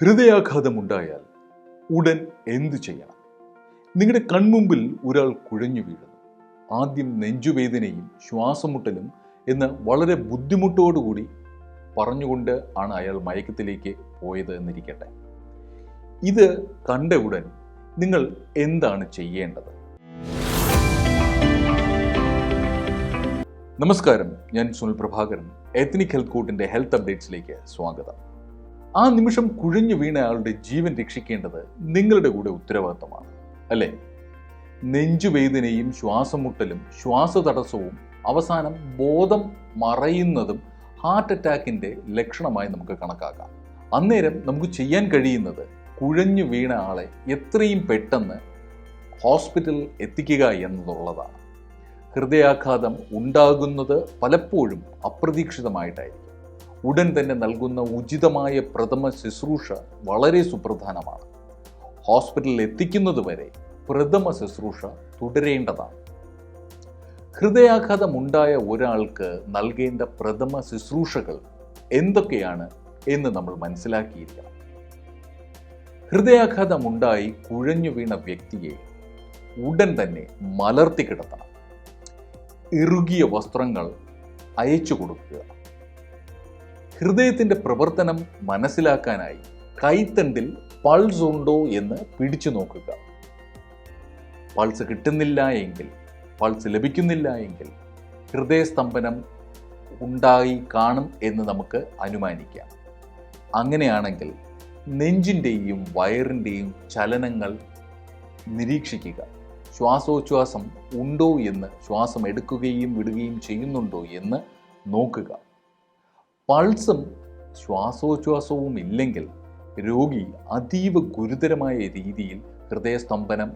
ഹൃദയാഘാതമുണ്ടായാൽ ഉടൻ എന്തു ചെയ്യണം? നിങ്ങളുടെ കൺമുമ്പിൽ ഒരാൾ കുഴഞ്ഞു വീഴുന്നു. ആദ്യം നെഞ്ചുവേദനയും ശ്വാസമുട്ടലും എന്ന് വളരെ ബുദ്ധിമുട്ടോടുകൂടി പറഞ്ഞുകൊണ്ട് ആണ് അയാൾ മയക്കത്തിലേക്ക് പോയത് എന്നിരിക്കട്ടെ. ഇത് കണ്ട ഉടൻ നിങ്ങൾ എന്താണ് ചെയ്യേണ്ടത്? നമസ്കാരം. ഞാൻ സുനിൽ പ്രഭാകരൻ. എത്നിക് ഹെൽത്ത് കോട്ടിന്റെ ഹെൽത്ത് അപ്ഡേറ്റ്സിലേക്ക് സ്വാഗതം. ആ നിമിഷം കുഴഞ്ഞു വീണ ആളുടെ ജീവൻ രക്ഷിക്കേണ്ടത് നിങ്ങളുടെ കൂടെ ഉത്തരവാദിത്തമാണ് അല്ലേ? നെഞ്ചുവേദനയും ശ്വാസമുട്ടലും ശ്വാസതടസ്സവും അവസാനം ബോധം മറയുന്നതും ഹാർട്ട് അറ്റാക്കിന്റെ ലക്ഷണമായി നമുക്ക് കണക്കാക്കാം. അന്നേരം നമുക്ക് ചെയ്യാൻ കഴിയുന്നത് കുഴഞ്ഞു വീണ ആളെ എത്രയും പെട്ടെന്ന് ഹോസ്പിറ്റലിൽ എത്തിക്കുക എന്നുള്ളതാണ്. ഹൃദയാഘാതം ഉണ്ടാകുന്നത് പലപ്പോഴും അപ്രതീക്ഷിതമായിട്ടായിരിക്കും. ഉടൻ തന്നെ നൽകുന്ന ഉചിതമായ പ്രഥമ ശുശ്രൂഷ വളരെ സുപ്രധാനമാണ്. ഹോസ്പിറ്റലിൽ എത്തിക്കുന്നത് വരെ പ്രഥമ ശുശ്രൂഷ തുടരേണ്ടതാണ്. ഹൃദയാഘാതം ഉണ്ടായ ഒരാൾക്ക് നൽകേണ്ട പ്രഥമ ശുശ്രൂഷകൾ എന്തൊക്കെയാണ് എന്ന് നമ്മൾ മനസ്സിലാക്കിയിരിക്കണം. ഹൃദയാഘാതം ഉണ്ടായി കുഴഞ്ഞു വീണ വ്യക്തിയെ ഉടൻ തന്നെ മലർത്തി കിടത്തണം. ഇറുകിയ വസ്ത്രങ്ങൾ അയച്ചു കൊടുക്കുക. ഹൃദയത്തിന്റെ പ്രവർത്തനം മനസ്സിലാക്കാനായി കൈത്തണ്ടിൽ പൾസ് ഉണ്ടോ എന്ന് പിടിച്ചു നോക്കുക. പൾസ് കിട്ടുന്നില്ല എങ്കിൽ പൾസ് ലഭിക്കുന്നില്ല എങ്കിൽ ഹൃദയസ്തംഭനം ഉണ്ടായി കാണും എന്ന് നമുക്ക് അനുമാനിക്കാം. അങ്ങനെയാണെങ്കിൽ നെഞ്ചിന്റെയും വയറിന്റെയും ചലനങ്ങൾ നിരീക്ഷിക്കുക. ശ്വാസോച്ഛ്വാസം ഉണ്ടോ എന്ന് ശ്വാസം എടുക്കുകയും വിടുകയും ചെയ്യുന്നുണ്ടോ എന്ന് നോക്കുക. പൾസും ശ്വാസോച്ഛ്വാസവും ഇല്ലെങ്കിൽ രോഗി അതീവ ഗുരുതരമായ രീതിയിൽ ഹൃദയസ്തംഭനം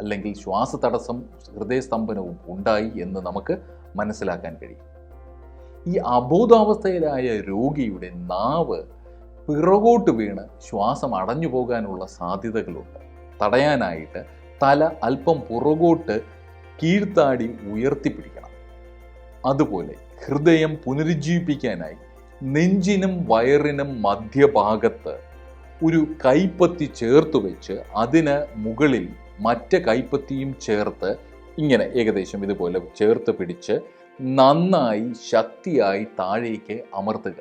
അല്ലെങ്കിൽ ശ്വാസതടസ്സം ഹൃദയസ്തംഭനവും ഉണ്ടായി എന്ന് നമുക്ക് മനസ്സിലാക്കാൻ കഴിയും. ഈ അബോധാവസ്ഥയിലായ രോഗിയുടെ നാവ് പിറകോട്ട് വീണ് ശ്വാസം അടഞ്ഞു പോകാനുള്ള സാധ്യതകളുണ്ട്. തടയാനായിട്ട് തല അല്പം പുറകോട്ട് കീഴ്ത്താടി ഉയർത്തിപ്പിടിക്കണം. അതുപോലെ ഹൃദയം പുനരുജ്ജീവിപ്പിക്കാനായി നെഞ്ചിനും വയറിനും മധ്യഭാഗത്ത് ഒരു കൈപ്പത്തി ചേർത്ത് വെച്ച് അതിന് മുകളിൽ മറ്റേ കൈപ്പത്തിയും ചേർത്ത് ഇങ്ങനെ ഏകദേശം ഇതുപോലെ ചേർത്ത് പിടിച്ച് നന്നായി ശക്തിയായി താഴേക്ക് അമർത്തുക.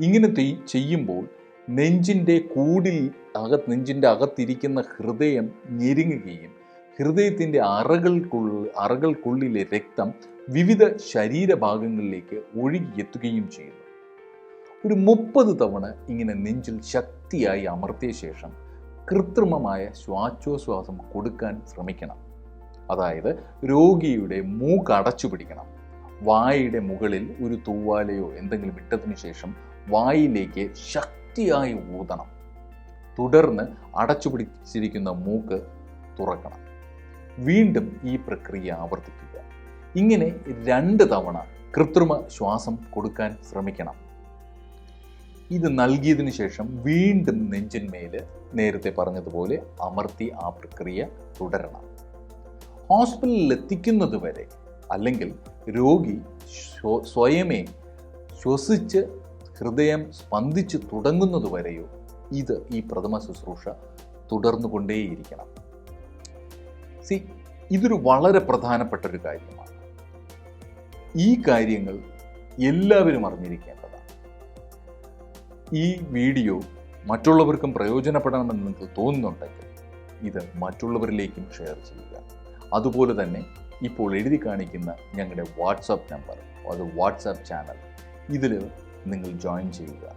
ഇങ്ങനെ ചെയ്യുമ്പോൾ നെഞ്ചിന്റെ കൂടിൽ അകത്ത് നെഞ്ചിന്റെ അകത്തിരിക്കുന്ന ഹൃദയം ഞെരുങ്ങുകയും ഹൃദയത്തിന്റെ അറകൾക്കുള്ള അറകൾക്കുള്ളിലെ രക്തം വിവിധ ശരീരഭാഗങ്ങളിലേക്ക് ഒഴുകിയെത്തുകയും ചെയ്യുന്നു. ഒരു മുപ്പത് തവണ ഇങ്ങനെ നെഞ്ചിൽ ശക്തിയായി അമർത്തിയ ശേഷം കൃത്രിമമായ ശ്വാസോച്ഛ്വാസം കൊടുക്കാൻ ശ്രമിക്കണം. അതായത് രോഗിയുടെ മൂക്ക് അടച്ചു പിടിക്കണം. വായയുടെ മുകളിൽ ഒരു തൂവാലയോ എന്തെങ്കിലും ഇട്ടതിനു ശേഷം വായിലേക്ക് ശക്തിയായി ഊതണം. തുടർന്ന് അടച്ചു പിടിച്ചിരിക്കുന്ന മൂക്ക് തുറക്കണം. വീണ്ടും ഈ പ്രക്രിയ ആവർത്തിക്കുക. ഇങ്ങനെ രണ്ട് തവണ കൃത്രിമ ശ്വാസം കൊടുക്കാൻ ശ്രമിക്കണം. ഇത് നൽകിയതിനു ശേഷം വീണ്ടും നെഞ്ചിന്മേൽ നേരത്തെ പറഞ്ഞതുപോലെ അമർത്തി ആ പ്രക്രിയ തുടരണം. ഹോസ്പിറ്റലിൽ എത്തിക്കുന്നത് വരെ അല്ലെങ്കിൽ രോഗി സ്വയമേ ശ്വസിച്ച് ഹൃദയം സ്പന്ദിച്ച് തുടങ്ങുന്നത് വരെയോ ഇത് ഈ പ്രഥമ ശുശ്രൂഷ തുടർന്നു കൊണ്ടേയിരിക്കണം സി ഇതൊരു വളരെ പ്രധാനപ്പെട്ട ഒരു കാര്യമാണ്. ഈ കാര്യങ്ങൾ എല്ലാവരും അറിഞ്ഞിരിക്കേണ്ടതാണ് ഈ വീഡിയോ മറ്റുള്ളവർക്കും പ്രയോജനപ്പെടണമെന്ന് നിങ്ങൾക്ക് തോന്നുന്നുണ്ടെങ്കിൽ ഇത് മറ്റുള്ളവരിലേക്കും ഷെയർ ചെയ്യുക. അതുപോലെ തന്നെ ഇപ്പോൾ എഴുതി കാണിക്കുന്ന ഞങ്ങളുടെ വാട്സാപ്പ് നമ്പർ അത് വാട്സാപ്പ് ചാനൽ. ഇതിൽ നിങ്ങൾ ജോയിൻ ചെയ്യുക.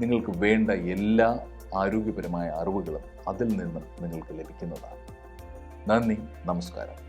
നിങ്ങൾക്ക് വേണ്ട എല്ലാ ആരോഗ്യപരമായ അറിവുകളും അതിൽ നിന്നും നിങ്ങൾക്ക് ലഭിക്കുന്നതാണ്. നന്ദി നമസ്കാരം.